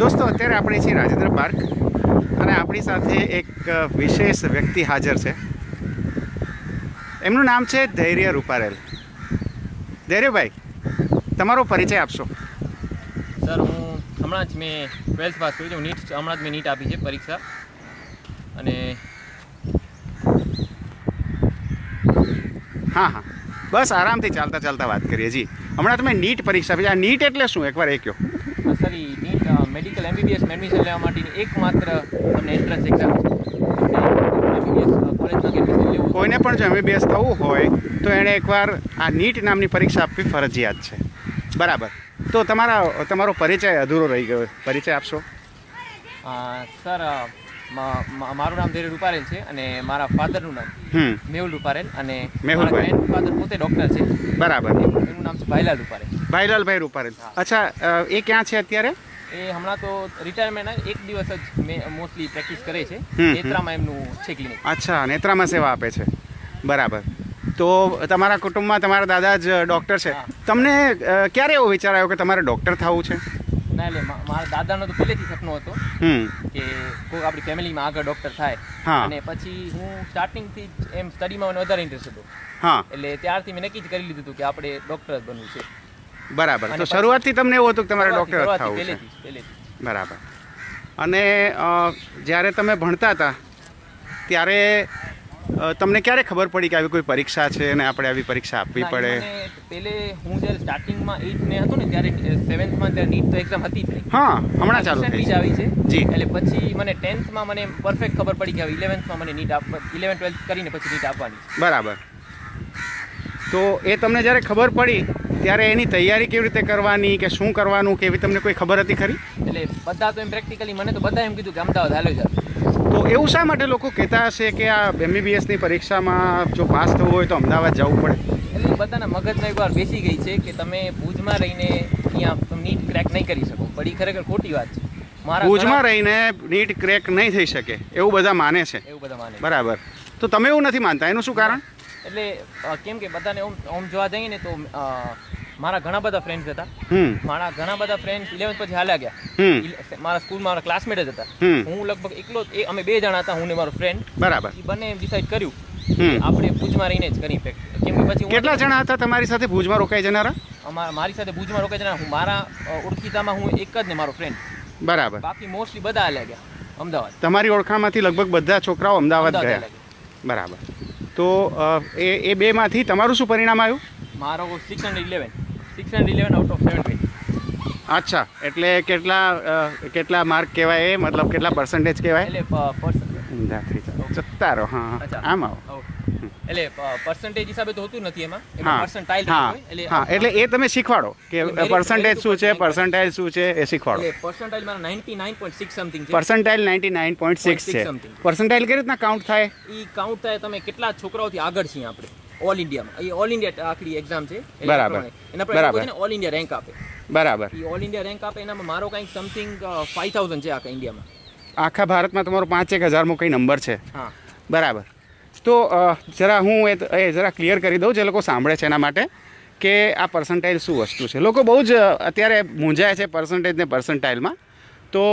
દોસ્તો અત્યારે આપણે છીએ રાજેન્દ્ર પાર્ક અને આપણી સાથે એક વિશેષ વ્યક્તિ હાજર છે. એમનું નામ છે ધૈર્ય રૂપારેલ. ધૈર્યભાઈ તમારો પરિચય આપશો. સર હું હમણાં જ મેં ટ્વેલ્થ પાસ કર્યું છે. નીટ હમણાં જ મેં નીટ આપી છે પરીક્ષા. અને હા હા. બસ આરામથી ચાલતા ચાલતા વાત કરીએ જી. હમણાં તમે નીટ પરીક્ષા આપી. આ નીટ એટલે શું? એકવાર એ કહો. Sir NEET medical MBBS admission લેવા માટેની એકમાત્ર તમને એન્ટ્રન્સ એક્ઝામ કોઈને પણ જો એમબીબીએસ થવું હોય તો એણે એકવાર આ નીટ નામની પરીક્ષા આપવી ફરજિયાત છે. બરાબર. તો તમારા તમારો પરિચય અધૂરો રહી ગયો. પરિચય આપશો? સર મારું નામ ધીરે રૂપારેલ છે અને મારા ફાધરનું નામ મેહુલ રૂપારેલ અને મેહુલભાઈ. ફાધર પોતે ડૉક્ટર છે. બરાબર. એનું નામ છે ભાઈલાલ રૂપારેલ ભાઈલાલભાઈ રૂપારેલ અચ્છા એ ક્યાં છે અત્યારે? એ હમણાં તો રિટાયરમેન્ટ એક દિવસ જ મેં મોસ્ટલી પ્રેક્ટિસ કરે છે. નેત્રામાં એમનું છે ક્લિનિક અચ્છા નેત્રામાં સેવા આપે છે. બરાબર. તો તમારા કુટુંબમાં તમારા દાદા જ ડૉક્ટર છે. તમને ક્યારે એવો વિચાર આવ્યો કે તમારે ડૉક્ટર થવું છે? ના એટલે મારા દાદાનો તો પહેલેથી સપનો હતો કે કોઈ આપણી ફેમિલીમાં આગળ ડોક્ટર થાય. અને પછી હું સ્ટાર્ટિંગથી થી એમ સ્ટડીમાં મને વધારે ઇન્ટરેસ્ટ હતો. હા. એટલે ત્યારથી મેં નક્કી જ કરી લીધું હતું કે આપણે ડૉક્ટર જ બનવું છે. બરાબર. તો શરૂઆત શરૂઆતથી તમને એવું હતું કે તમારે ડોક્ટર થવું છે. પહેલેથી. બરાબર. અને જ્યારે તમે ભણતા હતા ત્યારે તમને ક્યારે ખબર પડી કે આવી કોઈ પરીક્ષા છે અને આપણે આવી પરીક્ષા આપવી પડે? પેલે પહેલે હું જ્યારે સ્ટાર્ટિંગમાં એઇથ ને હતો ને ત્યારે સેવન્થમાં ત્યારે નીટ તો એક્ઝામ હતી જ નહીં. હા હમણાં ચાલુ થઈ આવી છે. જી. એટલે પછી મને ટેન્થમાં મને પરફેક્ટ ખબર પડી કે ઇલેવન્થમાં મને નીટ આપવા ઇલેવન ટ્વેલ્થ કરીને પછી નીટ આપવાની બરાબર. તો એ તમને જ્યારે ખબર પડી ત્યારે એની તૈયારી કેવી રીતે કરવાની કે શું કરવાનું કે એવી તમને કોઈ ખબર હતી ખરી? એટલે બધા તો એમ પ્રેક્ટિકલી મને તો બધા એમ કીધું કે અમદાવાદ હાલો જાવ એવું શા માટે લોકો કહેતા હશે કે આ એમબીબીએસની પરીક્ષામાં જો પાસ થવું હોય તો અમદાવાદ જવું પડે? એટલે બધાના મગજમાં એકવાર બેસી ગઈ છે કે તમે ભુજમાં રહીને અહીંયા નીટ ક્રેક નહીં કરી શકો. પણ એ ખરેખર ખોટી વાત છે. ભુજમાં રહીને નીટ ક્રેક નહીં થઈ શકે. એવું બધા માને છે. એવું બધા માને બરાબર. તો તમે એવું નથી માનતા? એનું શું કારણ? એટલે કેમ કે બધાને ઓમ ઓમ જોવા જઈએ ને તો મારા ઘણા બધા ફ્રેન્ડ્સ હતા. મારા ઘણા બધા ફ્રેન્ડ્સ ઇલેવન્થ પછી હાલ્યા ગયા. હમ. મારા સ્કૂલમાં મારા ક્લાસમેટ જ હતા. હું લગભગ એકલો એ અમે બે જણા હતા હું ને મારો ફ્રેન્ડ બરાબર. એ બંને ડિસાઈડ કર્યું હમ. આપણે ભુજમાં રહીને જ કરી. કેમ કે પછી કેટલા જણા હતા તમારી સાથે ભુજમાં રોકાઈ જનારા? અમારા મારી સાથે ભુજમાં રોકાઈ જનારા હું મારા ઓળખીતામાં હું એક જ ને મારો ફ્રેન્ડ બરાબર. બાકી મોસ્ટલી બધા હાલ્યા ગયા અમદાવાદ. તમારી ઓળખાણમાંથી લગભગ બધા છોકરાઓ અમદાવાદ ગયા. બરાબર. તો એ એ બેમાંથી તમારું શું પરિણામ આવ્યું? મારો six hundred eleven six and eleven out of seven અચ્છા એટલે કેટલા કેટલા માર્ક કહેવાય એ? મતલબ કેટલા પર્સન્ટેજ કહેવાય? એટલે ચાલો. હા. આમ આવો. એટલે પર્સન્ટેજ હિસાબે તો હોતું નથી એમાં. પર્સન્ટાઇલ હા. હોય હા એટલે એ તમે શીખવાડો કે પર્સન્ટેજ શું છે પર્સન્ટાઇલ શું છે એ શીખવાડો. પર્સન્ટાઇલ મારા ninety nine point six something છે percentile ninety nine point six છે. something. પર્સન્ટાઇલ કેવી રીતના કાઉન્ટ થાય? એ કાઉન્ટ થાય તમે કેટલા છોકરાઓથી આગળ છીએ આપણે? ઓલ ઇન્ડિયામાં એ ઓલ ઇન્ડિયા આખરી એક્ઝામ છે બરાબર. એના પર બરાબર. ઓલ ઇન્ડિયા રેન્ક આપે. બરાબર. એ ઓલ ઇન્ડિયા રેન્ક આપે એનામાં મારો કંઈક સમથિંગ ફાઈવ થાઉઝન્ડ છે આખા ઇન્ડિયામાં આખા ભારતમાં તમારો પાંચ એક હજારમો કંઈ નંબર છે? હા. બરાબર. તો જરા હું એ એ જરા ક્લિયર કરી દઉં જે લોકો સાંભળે છે એના માટે કે આ પર્સન્ટાઇલ શું વસ્તુ છે. લોકો બહુ જ અત્યારે મૂંઝાય છે પર્સન્ટેજ ને પર્સન્ટાઇલમાં તો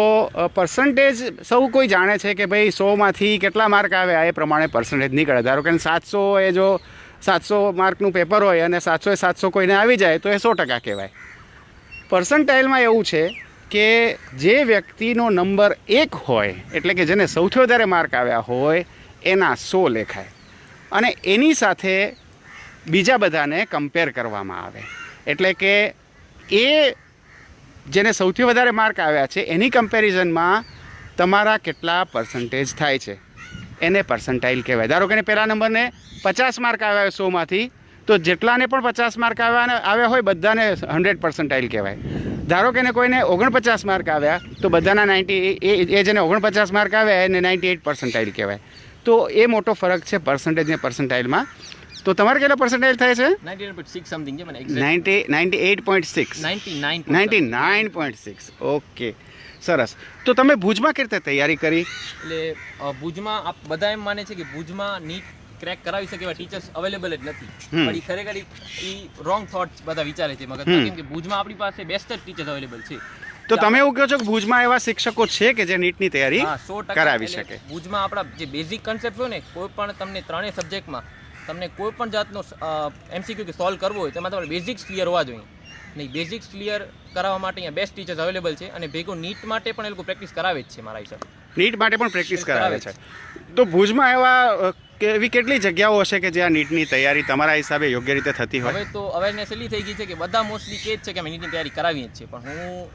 પર્સન્ટેજ સૌ કોઈ જાણે છે કે ભાઈ સોમાંથી કેટલા માર્ક આવ્યા એ પ્રમાણે પર્સન્ટેજ નીકળે. ધારો કે સાતસો એ જો સાતસો માર્કનું પેપર હોય અને સાતસો એ સાતસો કોઈને આવી જાય તો એ સો ટકા કહેવાય. પર્સન્ટાઇલમાં એવું છે કે જે વ્યક્તિનો નંબર એક હોય, એટલે કે જેને સૌથી વધારે માર્ક આવ્યા હોય, એના સો લેખાય. અને એની સાથે બીજા બધાને કમ્પેર કરવામાં આવે. એટલે કે એ જેને સૌથી વધારે માર્ક આવ્યા છે, એની કમ્પેરિઝનમાં તમારા કેટલા પર્સન્ટેજ થાય છે. એને પર્સન્ટાઇલ કહેવાય. ધારો કે પહેલા નંબરને પચાસ માર્ક આવ્યા હોય સોમાંથી તો જેટલાને પણ પચાસ માર્ક આવ્યા આવ્યા હોય બધાને હંડ્રેડ પર્સન્ટાઇલ કહેવાય. ધારો કે કોઈને ઓગણપચાસ માર્ક આવ્યા તો બધાના નાઇન્ટી એ જેને ઓગણપચાસ માર્ક આવ્યા એને નાઇન્ટી એઇટ પર્સન્ટાઇલ કહેવાય. તો એ મોટો ફરક છે પર્સન્ટેજ ને પર્સન્ટાઇલમાં તો તમારે કેટલા પર્સન્ટાઇલ થાય છે? Ninety ninety eight point six ninety nine point six okay સરસ. તો તમે ભુજમાં કેવી રીતે તૈયારી કરી? એટલે ભુજમાં આપ બધા એમ માને છે કે ભુજમાં નીટ ક્રેક કરાવી શકે એવા ટીચર્સ અવેલેબલ જ નથી. પણ એ ખરેખર એ રોંગ થોટ બધા વિચારે છે હમ. મગજમાં કેમ કે ભુજમાં આપણી પાસે બેસ્ટ જ ટીચર્સ અવેલેબલ છે. તો તમે એવું કહો છો કે ભુજમાં એવા શિક્ષકો છે કે જે નીટની તૈયારી કરાવી શકે? ભુજમાં આપણા જે બેઝિક કન્સેપ્ટ હોય ને કોઈ પણ તમને ત્રણેય સબ્જેક્ટમાં તમને કોઈ પણ જાતનો એમસીક્યુ કે સોલ્વ કરવો હોય તેમાં તમારે બેઝિક્સ ક્લિયર હોવા જોઈએ. નહીં બેઝિક્સ ક્લિયર કરાવવા માટે અહીંયા બેસ્ટ ટીચર્સ અવેલેબલ છે અને ભેગું નીટ માટે પણ એ લોકો પ્રેક્ટિસ કરાવે જ છે મારા હિસાબે. નીટ માટે પણ પ્રેક્ટિસ કરાવે છે. તો ભુજમાં એવા કે એવી કેટલી જગ્યાઓ હશે કે જ્યાં નીટની તૈયારી તમારા હિસાબે યોગ્ય રીતે થતી હોય? હવે તો અવેરનેસ એટલી થઈ ગઈ છે કે બધા મોસ્ટલી કહે જ છે કે અમે નીટની તૈયારી કરાવીએ જ છે પણ હું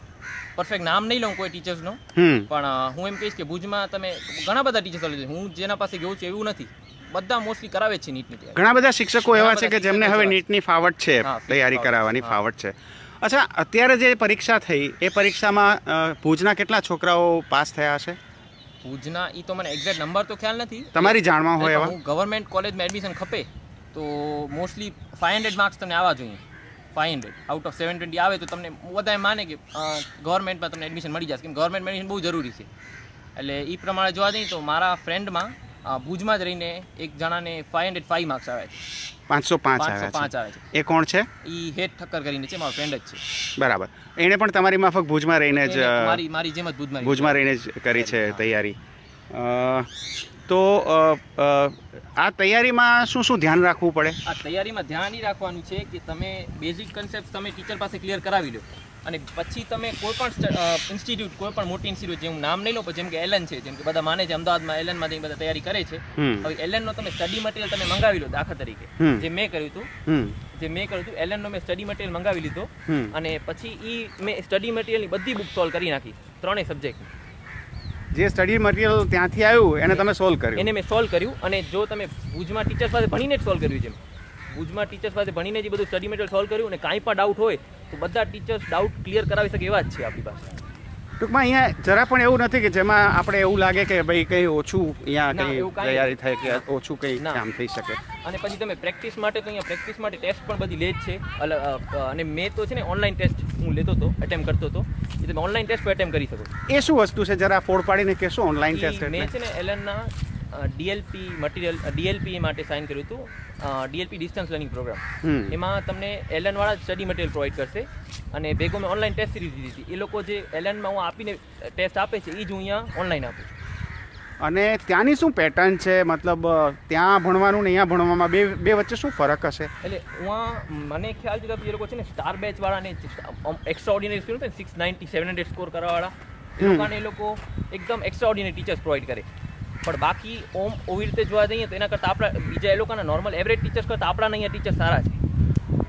પરફેક્ટ નામ નહીં લઉં કોઈ ટીચર્સનો પણ હું એમ કહીશ કે ભુજમાં તમે ઘણા બધા ટીચર્સ છે. હું જેના પાસે ગયું છું એવું નથી. બધા મોસ્ટલી કરાવે છે નીટની તૈયારી. ઘણા બધા શિક્ષકો એવા છે કે જેમને હવે નીટની ફાવટ છે તૈયારી કરાવવાની ફાવટ છે. અચ્છા અત્યારે જે પરીક્ષા થઈ એ પરીક્ષામાં ભુજના કેટલા છોકરાઓ પાસ થયા હશે? ભુજના એ તો મને એક્ઝેક્ટ નંબર તો ખ્યાલ નથી. તમારી જાણમાં હોય એવા? હું ગવર્મેન્ટ કોલેજમાં એડમિશન ખપે તો મોસ્ટલી ફાઈવ હંડ્રેડ માર્ક્સ તમને આવવા જોઈએ. Five hundred out of seven twenty આવે તો તમને બધા માને કે ગવર્મેન્ટમાં તમને એડમિશન મળી જશે. કેમ ગવર્મેન્ટ એડમિશન બહુ જરૂરી છે. એટલે એ પ્રમાણે જોવા જઈએ તો મારા ફ્રેન્ડમાં ભુજમાં જ રહીને એક જણાને ફાઈવ હંડ્રેડ ફાઈવ માર્ક્સ આવે છે. પાંચસો પાંચ પાંચસો પાંચ આવે છે. એ કોણ છે? એ હેડ ઠક્કર કરીને છે મારો ફ્રેન્ડ જ છે. બરાબર. એણે પણ તમારી માફક ભુજમાં રહીને જ મારી મારી જેમ જ ભુજમાં ભુજમાં રહીને જ કરી છે તૈયારી. તો આ તૈયારીમાં શું શું ધ્યાન રાખવું પડે? આ તૈયારીમાં ધ્યાન એ રાખવાનું છે કે તમે બેઝિક કન્સેપ્ટ તમે ટીચર પાસે ક્લિયર કરાવી લો. અને પછી તમે કોઈ પણ ઇન્સ્ટિટ્યૂટ કોઈ પણ મોટી ઇન્સ્ટિટ્યૂટ જેમ નામ નહીં લો જેમ કે એલએન છે જેમ કે બધા માને છે અમદાવાદમાં એલએનમાં બધા તૈયારી કરે છે. હવે હવે એલએનનો તમે સ્ટડી મટીરિયલ તમે મંગાવી લો દાખલા તરીકે. જે મેં કર્યું હતું જે મેં કર્યું હતું એલએનનો મેં સ્ટડી મટીરિયલ મંગાવી લીધો. અને પછી એ મેં સ્ટડી મટીરિયલની બધી બુક સોલ્વ કરી નાખી ત્રણેય સબ્જેક્ટ જે સ્ટડી મટીરિયલ ત્યાંથી આવ્યું એને તમે સોલ્વ કર્યું. એને મેં સોલ્વ કર્યું અને જો તમે ભુજમાં ટીચર્સ પાસે ભણીને જ સોલ્વ કર્યું છે ભુજમાં ટીચર્સ પાસે ભણીને જે બધું સ્ટડી મટીરિયલ સોલ્વ કર્યું અને કાંઈ પણ ડાઉટ હોય તો બધા ટીચર્સ ડાઉટ ક્લિયર કરાવી શકે એવા જ છે આપણી પાસે. ટૂંકમાં અહીંયા જરા પણ એવું નથી કે જેમાં આપણે એવું લાગે કે ભાઈ કંઈ ઓછું અહીંયા કંઈ તૈયારી થાય કે ઓછું કંઈ. કામ થઈ શકે. અને પછી તમે પ્રેક્ટિસ માટે તો અહીંયા પ્રેક્ટિસ માટે ટેસ્ટ પણ બધી લે જ છે. અને મેં તો છે ને ઓનલાઈન ટેસ્ટ હું લેતો હતો એટેમ્પ કરતો હતો. એ તમે ઓનલાઈન ટેસ્ટ પર એટેમ્પ કરી શકો. એ શું વસ્તુ છે? જરા ફોડ પાડીને કહેશો ઓનલાઈન ટેસ્ટ મેં છે ને એલનના ડીએલપી મટીરિયલ ડીએલપી માટે સાઇન કર્યું હતું. ડીએલપી ડિસ્ટન્સ લર્નિંગ પ્રોગ્રામ એમાં તમને એલએનવાળા સ્ટડી મટીરિયલ પ્રોવાઈડ કરશે. અને ભેગો મેં ઓનલાઈન ટેસ્ટ સિરીઝ દીધી હતી. એ લોકો જે એલએનમાં હું આપીને ટેસ્ટ આપે છે એ જ હું અહીંયા ઓનલાઈન આપું છું. અને ત્યાંની શું પેટર્ન છે? મતલબ ત્યાં ભણવાનું ને અહીંયા ભણવામાં બે બે વચ્ચે શું ફરક હશે? એટલે હું મને ખ્યાલ છે કે એ લોકો છે ને સ્ટાર બેચ વાળાને extraordinary school six ninety seven hundred score કરવાવાળા. એ. લોકોને એ લોકો એકદમ એક્સ્ટ્રા ઓર્ડિનરી ટીચર્સ પ્રોવાઈડ કરે. પણ બાકી ઓમ ઓવી રીતે જોવા જઈએ તો એના કરતાં આપણા બીજા એ લોકોના નોર્મલ એવરેજ ટીચર્સ કરતાં આપણા અહીંયા ટીચર સારા છે.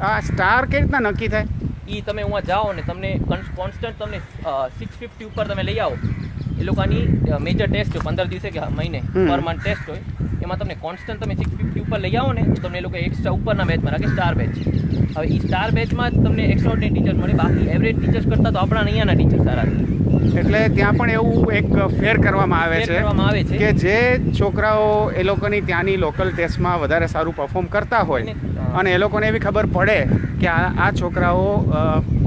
આ સ્ટાર કેવી રીતના નક્કી થાય? એ તમે ઉમાં જાઓ ને તમને કોન્સ્ટન્ટ તમને સિક્સ ફિફ્ટી ઉપર તમે લઈ આવો. એ લોકોની મેજર ટેસ્ટ હોય પંદર દિવસે કે મહિને. પર મંથ ટેસ્ટ હોય એમાં તમને કોન્સ્ટન્ટ તમે સિક્સ ફિફ્ટી ઉપર લઈ આવો ને તો તમને એ લોકો એક્સ્ટ્રા ઉપરના બેચમાં રાખે સ્ટાર બેચ હવે એ સ્ટાર બેચમાં જ તમને એક્સ્ટ્રાઓર્ડિનરી ટીચર મળે બાકી એવરેજ ટીચર્સ કરતાં તો આપણા અહીંયાના ટીચર સારા છે એટલે ત્યાં પણ એવું એક ફેર કરવામાં આવે છે. કે જે છોકરાઓ એ લોકોની ત્યાંની લોકલ ટેસ્ટમાં વધારે સારું પરફોર્મ કરતા હોય અને, અને એ લોકોને એવી ખબર પડે કે આ આ છોકરાઓ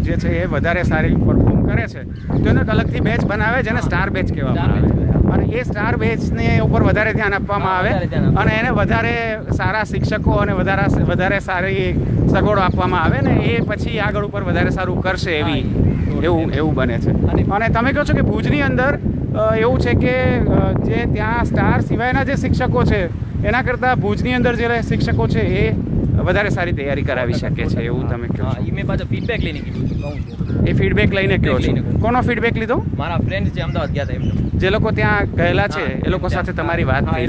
જે છે એ વધારે સારી પરફોર્મ કરે છે તો એનો અલગથી બેચ બનાવે જેને સ્ટાર બેચ કહેવામાં આવે. અને એ સ્ટાર બેચને ઉપર વધારે ધ્યાન આપવામાં આવે અને એને વધારે સારા શિક્ષકો અને વધારે વધારે સારી સગવડો આપવામાં આવે ને એ પછી આગળ ઉપર વધારે સારું કરશે એવી એવું એવું બને છે. અને- અને તમે કહો છો કે ભુજની અંદર એવું છે કે જે ત્યાં સ્ટાર સિવાયના જે શિક્ષકો છે એના કરતાં ભુજની અંદર જે શિક્ષકો છે એ વધારે સારી તૈયારી કરાવી શકે છે એવું તમે કહો એ મેં પાછો ફીડબેક લઈને કીધું. એ ફીડબેક લઈને કહો છો. કોનો ફીડબેક લીધો? મારા ફ્રેન્ડ જે અમદાવાદ ગયા હતા એમનો. જે લોકો ત્યાં ગયેલા છે એ લોકો સાથે તમારી વાત થઈ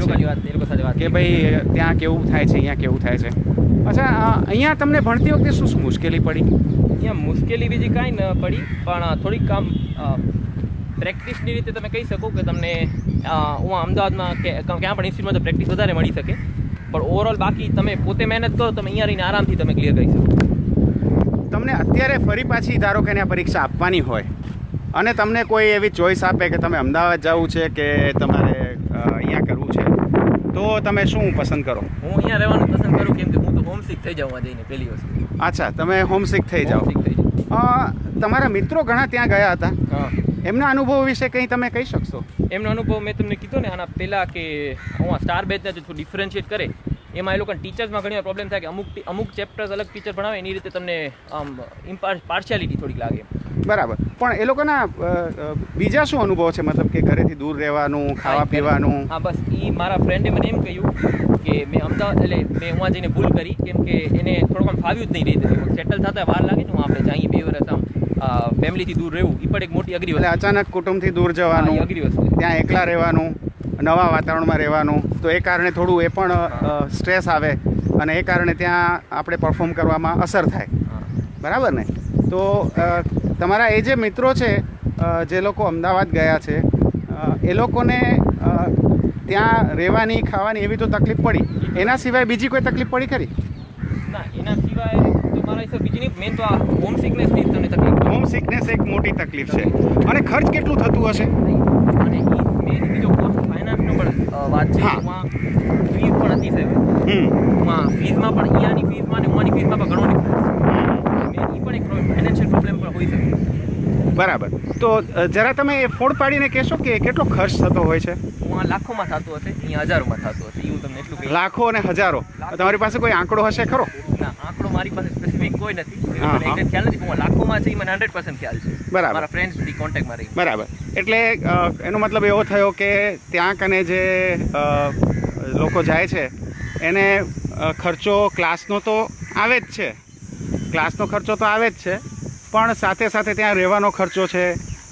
કે ભાઈ ત્યાં કેવું થાય છે અહીંયા કેવું થાય છે? અચ્છા અહીંયા તમને ભણતી વખતે શું શું મુશ્કેલી પડી? અહીંયા મુશ્કેલી બીજી કાંઈ ન પડી પણ થોડીક કામ પ્રેક્ટિસની રીતે તમે કહી શકો કે તમને હું અમદાવાદમાં કે ક્યાં પણ ઇન્સ્ટિટ્યૂટમાં તો પ્રેક્ટિસ વધારે મળી શકે. પણ ઓવરઓલ બાકી તમે પોતે મહેનત કરો તમે અહીંયા રહીને આરામથી તમે ક્લિયર કરી શકો. તમને અત્યારે ફરી પાછી ધારો કે આ પરીક્ષા આપવાની હોય અને તમને કોઈ એવી ચોઈસ આપે કે તમે અમદાવાદ જવું છે કે તમારે અહીંયા કરવું છે તો તમે શું પસંદ કરો? હું અહીંયા રહેવાનું પસંદ કરું કેમ કે હું તો હોમસિક થઈ જાઉં જઈને પહેલી વસ્તુ. અચ્છા તમે હોમસિક થઈ જાઓ. તમારા મિત્રો ઘણા ત્યાં ગયા હતા? એમના અનુભવ વિશે કંઈ તમે કહી શકશો? એમનો અનુભવ મેં તમને કીધો ને આના પહેલાં કે હું સ્ટાર બેચને જો થોડું ડિફરન્શિએટ કરે એમાં એ લોકોને ટીચર્સમાં ઘણી પ્રોબ્લેમ થાય કે અમુક અમુક ચેપ્ટર્સ અલગ ટીચર ભણાવે એની રીતે તમને આમ પાર્શિયાલિટી થોડીક લાગે. બરાબર. પણ એ લોકોના બીજા શું અનુભવ છે? મતલબ કે ઘરેથી દૂર રહેવાનું ખાવા પીવાનું? હા બસ. એ મારા ફ્રેન્ડે મને એમ કહ્યું કે મેં અમદાવાદ એટલે મેં હું જઈને ભૂલ કરી કેમ કે એને થોડુંક આમ ફાવ્યું જ નહીં રહી. સેટલ થતા વાર લાગે ને હું આપણે જઈએ બે વર્ષ ફેમિલીથી દૂર રહેવું એ પણ એક મોટી અઘરી વસ્તુ. અચાનક કુટુંબથી દૂર જવાનું અઘરી વસ્તુ. ત્યાં એકલા રહેવાનું નવા વાતાવરણમાં રહેવાનું તો એ કારણે થોડું એ પણ સ્ટ્રેસ આવે અને એ કારણે ત્યાં આપણે પરફોર્મ કરવામાં અસર થાય. બરાબર ને? તો તમારા એ જે મિત્રો છે જે લોકો અમદાવાદ ગયા છે એ લોકોને ત્યાં રહેવાની ખાવાની એવી તો તકલીફ પડી. એના સિવાય બીજી કોઈ તકલીફ પડી ખરી? ના એના સિવાય બીજી મેન તો આ હોમ સિકનેસની તમને તકલીફ હોમ સિકનેસ એક મોટી તકલીફ છે. અને ખર્ચ કેટલું થતું હશે? અને મેન બીજો કોસ્ટ ફાઇનાન્સનો પણ વાત છે એમાં ફીસ પણ હતી સાહેબ. હમ. ફીસમાં પણ અહીંયાની ફીસમાં અને ઉમાંની ફીસમાં પણ ઘણો ડિફરન્સ એ પણ એક ફાઇનાન્શિયલ પ્રોબ્લેમ પણ હોઈ શકે. બરાબર. તો જરા તમે એ ફોડ પાડીને કહેશો કે કેટલો ખર્ચ થતો હોય છે? લાખોમાં થતું હશે અહીંયા હજારોમાં થતું હશે એવું તમને એટલું લાખો અને હજારો. તમારી પાસે કોઈ આંકડો હશે ખરો? ના આંકડો મારી પાસે સ્પેસિફિક કોઈ નથી. exact ખ્યાલ નથી હું લાખોમાં છે એ મને હંડ્રેડ પર્સન્ટ ખ્યાલ છે. બરાબર. મારા ફ્રેન્ડ્સ સુધી કોન્ટેક્ટમાં રહી. બરાબર. એટલે એનો મતલબ એવો થયો કે ત્યાં કને જે લોકો જાય છે એને ખર્ચો ક્લાસનો તો આવે જ છે. ક્લાસનો ખર્ચો તો આવે જ છે પણ સાથે સાથે ત્યાં રહેવાનો ખર્ચો છે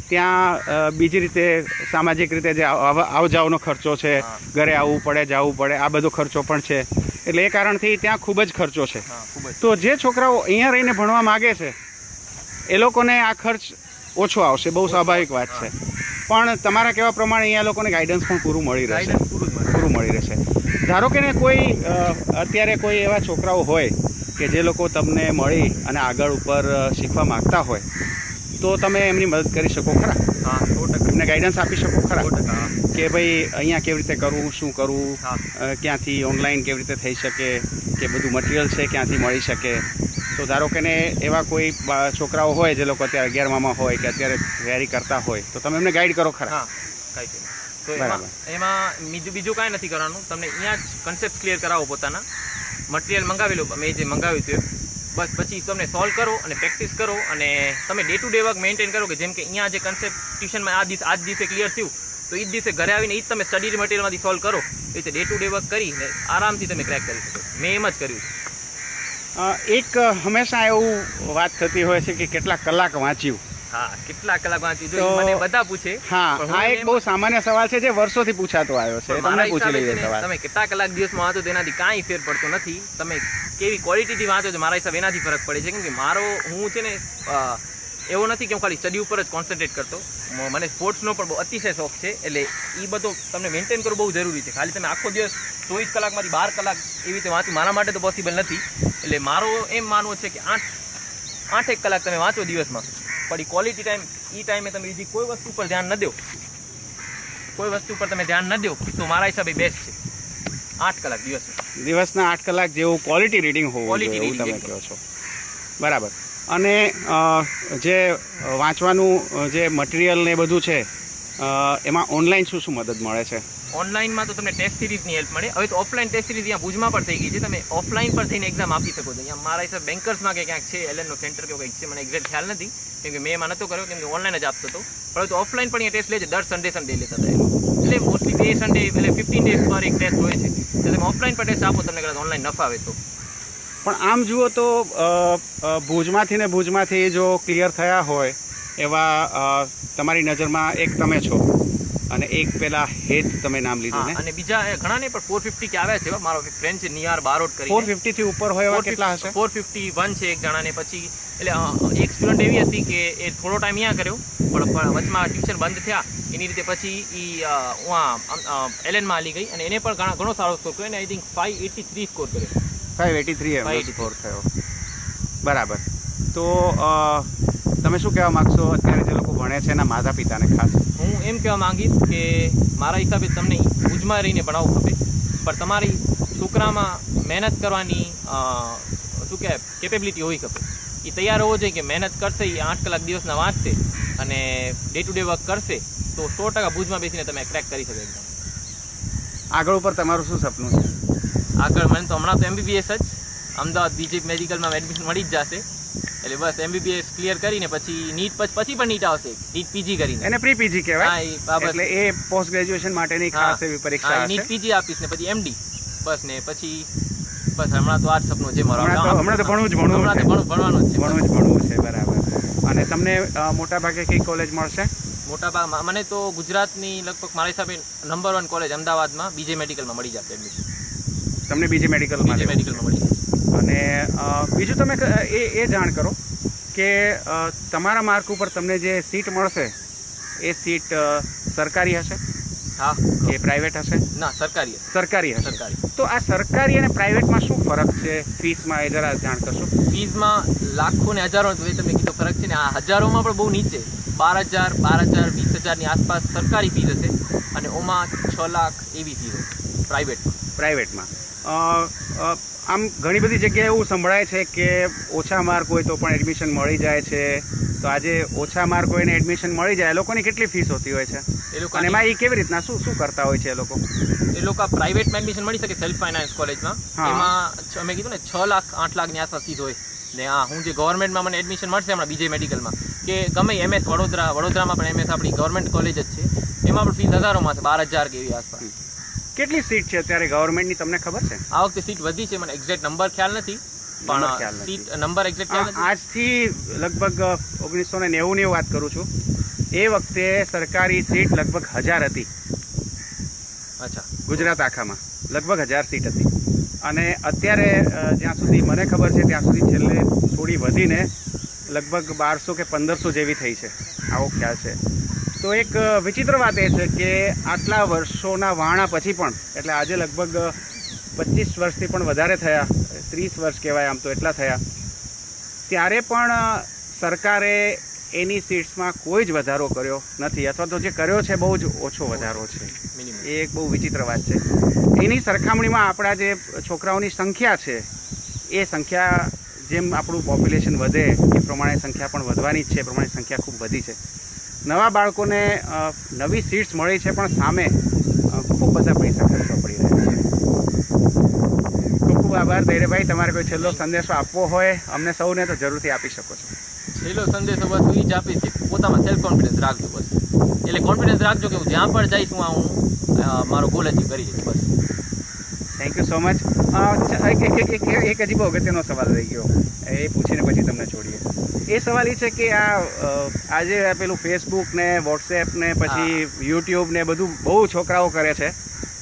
ત્યાં બીજી રીતે સામાજિક રીતે જે આવ આવ જાવનો ખર્ચો છે ઘરે આવવું પડે જવું પડે આ બધો ખર્ચો પણ છે. એટલે એ કારણથી ત્યાં ખૂબ જ ખર્ચો છે. તો જે છોકરાઓ અહીંયા રહીને ભણવા માગે છે એ લોકોને આ ખર્ચ ઓછો આવશે બહુ સ્વાભાવિક વાત છે. પણ તમારા કહેવા પ્રમાણે અહીંયા લોકોને ગાઈડન્સ પણ પૂરું મળી રહેશે. મળે. પૂરું મળી રહેશે. ધારો કે ને કોઈ અત્યારે કોઈ એવા છોકરાઓ હોય કે જે લોકો તમને મળી અને આગળ ઉપર શીખવા માગતા હોય તો તમે એમની મદદ કરી શકો ખરા? હા. સો ટકા એમને ગાઈડન્સ આપી શકો ખરા? કે ભાઈ અહીંયા કેવી રીતે કરવું શું કરવું ક્યાંથી ઓનલાઈન કેવી રીતે થઈ શકે કે બધું મટીરિયલ છે ક્યાંથી મળી શકે? તો ધારો કે ને એવા કોઈ છોકરાઓ હોય જે લોકો અત્યારે અગિયારમાં હોય કે અત્યારે તૈયારી કરતા હોય તો તમે એમને ગાઈડ કરો ખરા? તો એમાં બીજું બીજું કાંઈ નથી કરવાનું. તમને અહીંયા જ કન્સેપ્ટ ક્લિયર કરાવો પોતાના. મટીરિયલ મંગાવી લો. મેં જે મંગાવ્યું હતું. બસ પછી તમને સોલ્વ કરો અને પ્રેક્ટિસ કરો અને તમે day to day work maintain કરો કે જેમ કે અહીંયા જે કન્સેપ્ટ ટ્યુશનમાં આ દિવસ આ જ દિવસે ક્લિયર થયું, તો એ જ દિવસે ઘરે આવીને એ જ તમે સ્ટડી મટીરિયલમાંથી સોલ્વ કરો. એ રીતે ડે ટુ ડે વર્ક કરીને આરામથી તમે ક્રેક કરી શકો. મેં એમ જ કર્યું એક હંમેશા એવું વાત થતી હોય છે કે કેટલા કલાક વાંચ્યું. હા કેટલા કલાક વાંચ્યું જો મને બધા પૂછે. હા આ એક બહુ સામાન્ય સવાલ છે જે વર્ષોથી પૂછાતો આવ્યો છે. તમને પૂછી લઈએ સવાલ. તમે કેટલા કલાક દિવસમાં વાંચો તેનાથી કાંઈ ફેર પડતો નથી. તમે કેવી ક્વોલિટીથી વાંચો છો મારા હિસાબ એનાથી ફરક પડે છે. કેમ કે મારો હું છે ને એવો નથી કે હું ખાલી સ્ટડી ઉપર જ કોન્સન્ટ્રેટ કરતો. મને મને સ્પોર્ટ્સનો પણ બહુ અતિશય શોખ છે. એટલે એ બધો તમને મેન્ટેન કરવું બહુ જરૂરી છે. ખાલી તમે આખો દિવસ ચોવીસ કલાકમાંથી બાર કલાક એવી રીતે વાંચું મારા માટે તો પોસિબલ નથી. એટલે મારો એમ માનવું છે કે આઠ આઠેક કલાક તમે વાંચો દિવસમાં. પણ એ ક્વોલિટી ટાઈમ એ ટાઈમે તમે બીજી કોઈ વસ્તુ પર ધ્યાન ન દો. કોઈ વસ્તુ પર તમે ધ્યાન ન દો તો મારા હિસાબે બેસ્ટ છે. આઠ કલાક દિવસ દિવસના આઠ કલાક જેવું ક્વોલિટી રીડિંગ હોવું જોઈએ એવું તમે કહો છો. બરાબર. અને જે વાંચવાનું જે મટીરિયલ ને એ બધું છે એમાં ઓનલાઈન શું શું મદદ મળે છે? ઓનલાઈનમાં તો તમને ટેસ્ટ સિરીઝની હેલ્પ મળે. હવે તો ઓફલાઈન ટેસ્ટ સિરીઝ અહીંયા ભુજમાં પણ થઈ ગઈ છે. તમે ઓફલાઈન પર થઈને એક્ઝામ આપી શકો છો. અહીંયા મારા હિસાબ બેન્કર્સમાં કે ક્યાંક છે એલએનનો સેન્ટર કે કંઈક છે, મને એક્ઝેક્ટ ખ્યાલ નથી, કેમ કે મેં એમાં નહોતો કર્યો, કેમ કે ઓનલાઈન જ આપતો હતો. પરંતુ ઓફલાઈન પણ અહીંયા ટેસ્ટ લે છે. દર સન્ડે સન્ડે લેતા હતા એટલે મોસ્ટલી બે સન્ડે એટલે ફિફ્ટીન ડેઝ પર એક ટેસ્ટ હોય છે. એટલે તમે ઓફલાઈન પર ટેસ્ટ આપો, તમને કદાચ ઓનલાઈન નફા આવે તો. પણ આમ જુઓ તો ભુજમાંથી ને ભુજમાંથી જો ક્લિયર થયા હોય, એવા તમારી નજરમાં એક તમે છો. અને એક પેલા હેત તમે નામ લીધું ને? અને બીજા ઘણા ને પણ ફોર ફિફ્ટી કે આવ્યા છે મારો ફ્રેન્ડ છે નિયાર બારોટ કરી ફોર ફિફ્ટી થી ઉપર હોય એવા કેટલા હશે? ફોર ફિફ્ટી વન છે એક જણાને પછી એટલે એક સ્ટુડન્ટ એવી હતી કે એ થોડો ટાઈમ અહીંયા કર્યો પણ વચમાં ટ્યુશન બંધ થયા. એની રીતે પછી એ એલએનમાં આલી ગઈ અને એને પણ ઘણા ઘણો સારો સ્કોર કર્યો અને I think five eighty three score કર્યો. Five eighty three five 583 score થયો. બરાબર. તો તમે શું કહેવા માગશો? અત્યારે જે લોકો ભણે છે એના માતા પિતાને ખાસ? હું એમ કહેવા માંગીશ કે મારા હિસાબે તમને ભુજમાં રહીને ભણાવવું ખપે. પણ તમારી છોકરામાં મહેનત કરવાની શું કહેવાય કેપેબિલિટી હોવી ખપે. એ તૈયાર હોવો જોઈએ કે મહેનત કરશે એ આઠ કલાક દિવસના વાંચશે અને ડે ટુ ડે વર્ક કરશે તો સો ટકા ભુજમાં બેસીને તમે ક્રેક કરી શકો એકદમ. આગળ ઉપર તમારું શું સપનું છે? આગળ મને તો હમણાં તો એમબીબીએસ જ અમદાવાદ બીજે મેડિકલમાં એડમિશન મળી જ જશે. એટલે બસ એમબીબીએસ ક્લિયર કરીને પછી નીટ પછી પણ નીટ આવશે. નીટ પીજી કરીને. એને પ્રી પીજી કહેવાય? એટલે એ પોસ્ટ ગ્રેજ્યુએશન માટેની ખાસ એવી પરીક્ષા નીટ પીજી આપીશ ને પછી એમડી બસ ને પછી બસ હમણાં તો આ જ સપનું છે મારું. હમણાં તો- ભણવું જ ભણવું છે. ભણવું ભણવાનું છે. ભણવું જ ભણવું છે બરાબર. અને તમને મોટા ભાગે કઈ કોલેજ મળશે? મોટા ભાગ મને તો ગુજરાતની લગભગ મારા હિસાબે નંબર વન કોલેજ અમદાવાદમાં બીજે મેડિકલમાં મળી જશે એડમિશન તમને બીજી મેડિકલમાં બીજે. મેડિકલમાં મળી જશે. અને બીજું તમે એ એ જાણ કરો કે તમારા માર્ક ઉપર તમને જે સીટ મળશે એ સીટ સરકારી હશે? હા. કે પ્રાઇવેટ હશે? ના સરકારી સરકારી હશે. સરકારી. તો આ સરકારી અને પ્રાઇવેટમાં શું ફરક છે? ફીસમાં એ જરા જાણ કરશો? ફીઝમાં લાખો ને હજારો એ તમે કીધો ફરક છે ને આ હજારોમાં પણ બહુ નીચે. બાર હજાર બાર હજાર વીસ હજારની આસપાસ સરકારી ફીઝ હશે અને ઓમાં છ લાખ એવી ફીસ હશે પ્રાઇવેટમાં. આમ ઘણી બધી જગ્યાએ એવું સંભળાય છે કે ઓછા માર્ક હોય તો પણ એડમિશન મળી જાય છે. તો આજે ઓછા માર્ક હોય ને એડમિશન મળી જાય લોકોની કેટલી ફીસ હોતી હોય છે? એ લોકો અને એમાં એ કેવી રીતના શું શું કરતા હોય છે એ લોકો? એ લોકો પ્રાઇવેટમાં એડમિશન મળી શકે સેલ્ફ ફાઇનાન્સ કોલેજમાં એમાં મેં કીધું ને છ લાખ આઠ લાખની આસપાસ ફીસ હોય. ને હા હું જે ગવર્મેન્ટમાં મને એડમિશન મળશે હમણાં બીજે મેડિકલમાં કે ગમે એમએસ વડોદરા વડોદરામાં પણ એમએસ આપણી ગવર્મેન્ટ કોલેજ જ છે. એમાં પણ ફીસ હજારોમાં છે બાર હજાર કે એવી આસપાસ. કેટલી સીટ છે અત્યારે ગવર્મેન્ટની તમને ખબર છે? આ વખતે સીટ વધી છે મને એક્ઝેક્ટ નંબર ખ્યાલ નથી પણ સીટ નંબર એક્ઝેક્ટ ખ્યાલ નથી. આજથી લગભગ ઓગણીસો ને નેવું ની વાત કરું છું. એ વખતે સરકારી સીટ લગભગ હજાર હતી. અચ્છા. ગુજરાત આખામાં. લગભગ હજાર સીટ હતી. અને અત્યારે જ્યાં સુધી મને ખબર છે ત્યાં સુધી છેલ્લે થોડી વધીને લગભગ બારસો કે પંદરસો જેવી થઈ છે. આવો ખ્યાલ છે. તો એક વિચિત્ર વાત એ છે કે આટલા વર્ષોના વાણા પછી પણ એટલે આજે લગભગ પચીસ વર્ષથી પણ વધારે થયા ત્રીસ વર્ષ કહેવાય આમ તો એટલા થયા ત્યારે પણ સરકારે એની સીટ્સમાં કોઈ જ વધારો કર્યો નથી અથવા તો જે કર્યો છે બહુ જ ઓછો વધારો છે. એ એક બહુ વિચિત્ર વાત છે. એની સરખામણીમાં આપણા જે છોકરાઓની સંખ્યા છે એ સંખ્યા જેમ આપણું પોપ્યુલેશન વધે એ પ્રમાણે સંખ્યા પણ વધવાની જ છે એ પ્રમાણે સંખ્યા ખૂબ વધી છે. નવા બાળકોને નવી સીટ્સ મળી છે, પણ સામે ખૂબ બધા પૈસા ખર્ચવા પડી રહ્યા છે. ખૂબ ખૂબ આભાર, ધૈર્યભાઈ, તમારે કોઈ છેલ્લો સંદેશો આપવો હોય, અમને સૌને તો જરૂરથી આપી શકો છો. છેલ્લો સંદેશો બસ હું જ આપીશ કે પોતામાં સેલ્ફ કોન્ફિડન્સ રાખજો બસ. એટલે કોન્ફિડન્સ રાખજો કે હું જ્યાં પણ જઈશ, હું મારો ગોલ અચીવ કરી લઈશ બસ. થેન્ક યુ સો મચ એક હજી બહુ અગત્યનો સવાલ રહી ગયો. એ પૂછીને પછી તમને છોડીએ. એ સવાલ એ છે કે આ આજે પેલું ફેસબુક ને વોટ્સએપ ને પછી યુટ્યુબ ને બધું બહુ છોકરાઓ કરે છે.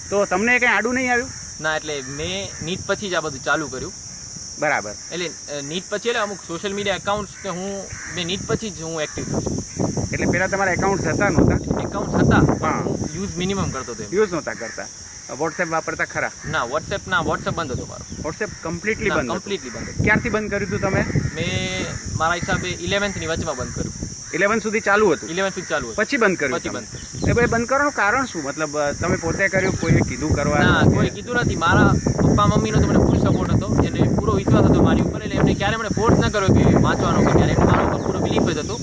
તો તમને કંઈ આડું નહીં આવ્યું? ના એટલે મેં નીટ પછી જ આ બધું ચાલુ કર્યું. બરાબર. એટલે નીટ પછી એટલે અમુક સોશિયલ મીડિયા એકાઉન્ટ્સ ને હું મેં નીટ પછી જ હું એક્ટિવ થયો એટલે પહેલાં તમારા એકાઉન્ટ હતા નહોતા? એકાઉન્ટ્સ હતા પણ યુઝ મિનિમમ કરતો હતો યુઝ નહોતા કરતા. વોટ્સએપ વાપરતા ખરા? ના વોટ્સએપ ના વોટ્સએપ બંધ હતો મારો. વોટ્સએપ કમ્પ્લીટલી બંધ. કમ્પ્લીટલી બંધ ક્યારથી બંધ કર્યું હતું તમે? મેં મારા હિસાબે ઇલેવન્થની વચમાં બંધ કર્યું. ઇલેવન સુધી ચાલુ હતું? ઇલેવન સુધી ચાલુ પછી બંધ કર્યું પછી બંધ એ ભાઈ બંધ કરવાનું કારણ શું? મતલબ તમે પોતે કર્યું કોઈએ કીધું કરવા ના કોઈ કીધું નથી. મારા પપ્પા મમ્મીનો તો મને ફૂલ સપોર્ટ હતો. પૂરો વિશ્વાસ હતો મારી ઉપર એટલે એમને ક્યારે મને ફોર્સ ન કર્યો કે વાંચવાનો કે ક્યારે મારા ઉપર પૂરો બિલીફ જ હતો.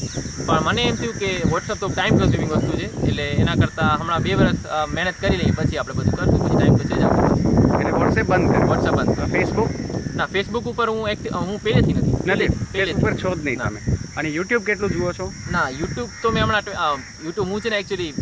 પણ મને એમ થયું કે વોટ્સઅપ તો ટાઈમ કન્ઝ્યુમિંગ વસ્તુ છે એટલે એના કરતાં હમણાં બે વર્ષ મહેનત કરી લઈએ પછી આપણે બધું કરશું પછી ટાઈમ પછી જ આપણે. એટલે વોટ્સએપ બંધ વોટ્સએપ બંધ. ફેસબુક ના ફેસબુક ઉપર હું એક્ટિવ હું પહેલેથી નથી નથી ફેસબુક પર છો જ નહીં તમે. અને યુટ્યુબ કેટલું જુઓ છો? ના યુટ્યુબ તો મેં હમણાં યુટ્યુબ હું છે ને એકચ્યુઅલી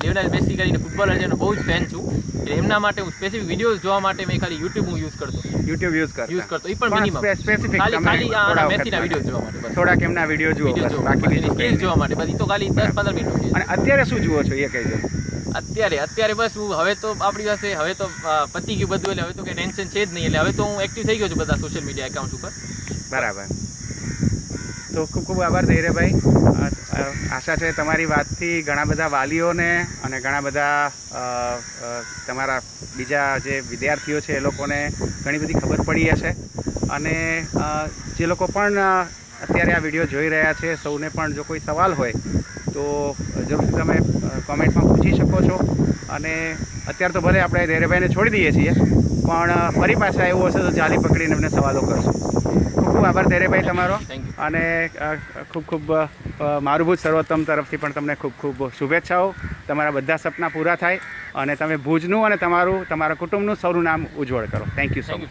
લિયોનેલ મેસી કરીને ફૂટબોલર છે બહુ જ ફેન છું. એટલે એમના માટે હું સ્પેસિફિક વિડીયોઝ જોવા માટે મેં ખાલી યુટ્યુબ હું યુઝ કરતો. યુટ્યુબ યુઝ કરતો. યુઝ કરતો. એ પણ મિનિમમ સ્પેસિફિક ખાલી ખાલી આ મેસીના વીડિયો જોવા માટે બસ. થોડાક એમના વીડિયો જુઓ બાકી બીજું સ્કિલ જોવા માટે બસ. તો ખાલી દસ પંદર મિનિટ અને અત્યારે શું જુઓ છો એ કહેજો અત્યારે અત્યારે બસ હું હવે તો આપણી પાસે હવે તો પતી ગયું બધું એટલે હવે તો કઈ ટેન્શન છે જ નહીં. એટલે હવે તો હું એક્ટિવ થઈ ગયો છું બધા સોશિયલ મીડિયા એકાઉન્ટ ઉપર. બરાબર. તો ખૂબ ખૂબ આભાર ધૈર્યભાઈ. આશા છે તમારી વાતથી ઘણા બધા વાલીઓને અને ઘણા બધા તમારા બીજા જે વિદ્યાર્થીઓ છે એ લોકોને ઘણી બધી ખબર પડી હશે. અને જે લોકો પણ અત્યારે આ વીડિયો જોઈ રહ્યા છે, સૌને પણ જો કોઈ સવાલ હોય, તો જરૂરથી તમે કોમેન્ટમાં પૂછી શકો છો. અને અત્યારે તો ભલે આપણે ધૈર્યભાઈને છોડી દઈએ છીએ પણ ફરી પાછા એવું હશે તો જાલી પકડીને એમને સવાલો કરશું. ખૂબ ખૂબ આભાર ધૈર્યભાઈ તમારો. અને ખૂબ ખૂબ મારુભૂત સર્વોત્તમ તરફથી પણ તમને ખૂબ ખૂબ શુભેચ્છાઓ. તમારા બધા સપના પૂરા થાય અને તમે ભુજનું અને તમારું તમારા કુટુંબનું સૌનું નામ ઉજ્જવળ કરો. Thank you so much